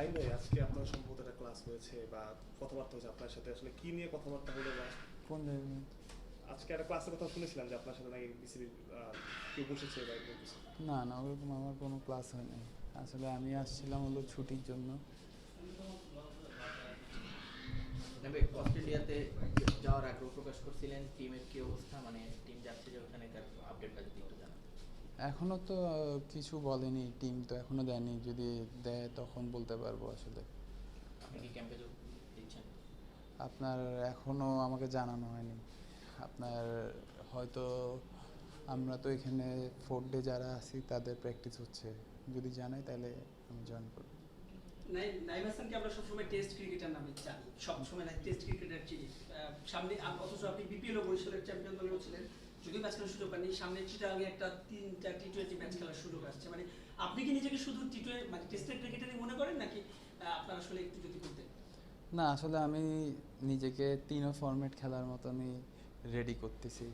ভাই আজকে আপনার সম্ভবত একটা ক্লাস হয়েছে বা কথাবার্তা হয়েছে আপনার সাথে আসলে কি নিয়ে কথাবার্তা হলো বা কোন আজকে একটা ক্লাসের কথা শুনেছিলাম যে আপনার সাথে নাকি বিসিবির কেউ বসেছে বা এরকম কিছু। না না ওরকম আমার কোনো ক্লাস হয়নি। আসলে আমি আসছিলাম হলো ছুটির জন্য। তবে অস্ট্রেলিয়াতে যাওয়ার আগ্রহ প্রকাশ করছিলেন টিমের কি অবস্থা? মানে টিম যাচ্ছে যে ওখানেকার আপডেটটা যদি একটু জানান এখনও তো কিছু বলেনি টিম তো এখনও দেয়নি যদি দেয় তখন বলতে পারব আসলে। আপনার এখনও আমাকে জানানো হয়নি। আপনার হয়তো আমরা তো এখানে ফোর ডে যারা আছি তাদের প্র্যাকটিস হচ্ছে। যদি জানাই তাহলে আমি জয়েন করব। নাইম হাসানকে আমরা সবসময় টেস্ট ক্রিকেটার নামে জানি সবসময় না টেস্ট ক্রিকেটার চিনি সামনে আম- অথচ আপনি বিপিএল ও বরিশালের চ্যাম্পিয়ন দলেও ছিলেন, যদিও ম্যাচ খেলার সুযোগ পাননি সামনে চিটাগাংয়ে একটা তিনটা টি টোয়েন্টি ম্যাচ খেলার সুযোগ আসছে। মানে আপনি কি নিজেকে শুধু টি টোয়েন্টি মানে টেস্টের ক্রিকেটারই মনে করেন, নাকি আপনার আসলে একটু যদি বলতেন? না, আসলে আমি নিজেকে তিনও ফরম্যাট খেলার মতনই রেডি করতেছি।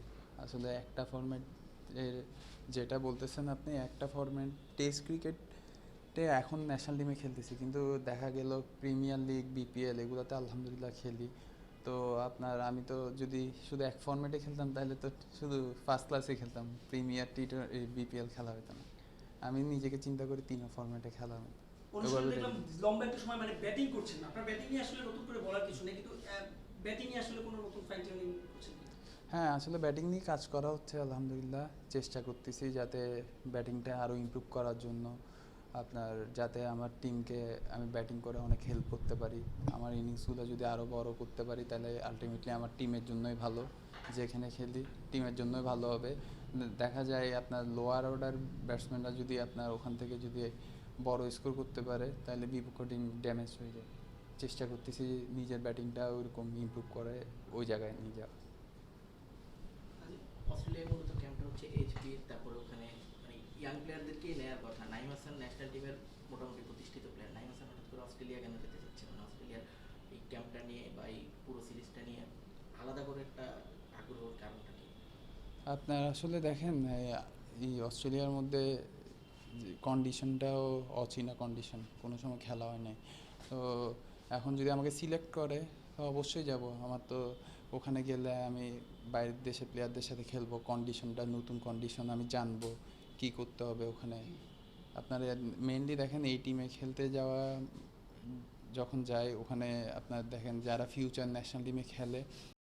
আসলে একটা ফরম্যাট যেটা বলতেছেন আপনি, একটা ফরম্যাট টেস্ট ক্রিকেটে এখন ন্যাশনাল টিমে খেলতেছি কিন্তু দেখা গেল প্রিমিয়ার লিগ বিপিএল এগুলোতে আলহামদুলিল্লাহ খেলি। তো আপনার আমি তো যদি শুধু এক ফরম্যাটে খেলতাম তাহলে তো শুধু ফার্স্ট ক্লাসে খেলতাম। প্রিমিয়ার টি বিপিএল খেলা হতো না। আমি নিজেকে চিন্তা করি তিন ফরম্যাটে খেলা। লম্বা একটা সময় মানে ব্যাটিং করছেন আপনার ব্যাটিং নিয়ে আসলে নতুন করে বলার কিছু নেই কিন্তু ব্যাটিং এ আসলে কোনো নতুন ফাইন টিউনিং করছেন হ্যাঁ আসলে ব্যাটিং নিয়ে কাজ করা হচ্ছে আলহামদুলিল্লাহ। চেষ্টা করতেছি যাতে ব্যাটিংটা আরও ইমপ্রুভ করার জন্য। আপনার যাতে আমার টিমকে আমি ব্যাটিং করে অনেক হেল্প করতে পারি। আমার ইনিংসগুলো যদি আরও বড় করতে পারি, তাহলে আলটিমেটলি আমার টিমের জন্যই ভালো। যেখানে খেলি টিমের জন্যই ভালো হবে। দেখা যায় আপনার লোয়ার অর্ডার ব্যাটসম্যানরা যদি আপনার ওখান থেকে যদি বড় স্কোর করতে পারে, তাহলে বিপক্ষ টিম ড্যামেজ হয়ে যায়। চেষ্টা করতেছি নিজের ব্যাটিংটা ওইরকম ইমপ্রুভ করে ওই জায়গায় নিয়ে যাওয়া মূলত ক্যাম্পটা হচ্ছে ওখানে প্লেয়ারদেরকেই নেওয়ার কথা? নাইম হাসান ন্যাশনাল টিমের মোটামুটি প্রতিষ্ঠিত প্লেয়ার নাইম হাসান হঠাৎ করে অস্ট্রেলিয়া কেন যেতে চাচ্ছে? মানে অস্ট্রেলিয়ার এই ক্যাম্পটা নিয়ে বা এই পুরো সিরিজটা নিয়ে আলাদা করে একটা আগ্রহের কারণটা কি? আপনার আসলে দেখেন এই- অস্ট্রেলিয়ার মধ্যে কন্ডিশনটাও অচেনা কন্ডিশন কোনো সময় খেলা হয় নাই। তো এখন যদি আমাকে সিলেক্ট করে, তো অবশ্যই যাব। আমার তো ওখানে গেলে আমি বাইরের দেশের প্লেয়ারদের সাথে খেলব। কন্ডিশনটা নতুন কন্ডিশন আমি জানব। কি করতে হবে ওখানে? আপনার মেনলি দেখেন এই টিমে খেলতে যাওয়া, যখন যায় ওখানে আপনার দেখেন যারা ফিউচার ন্যাশনাল টিমে খেলে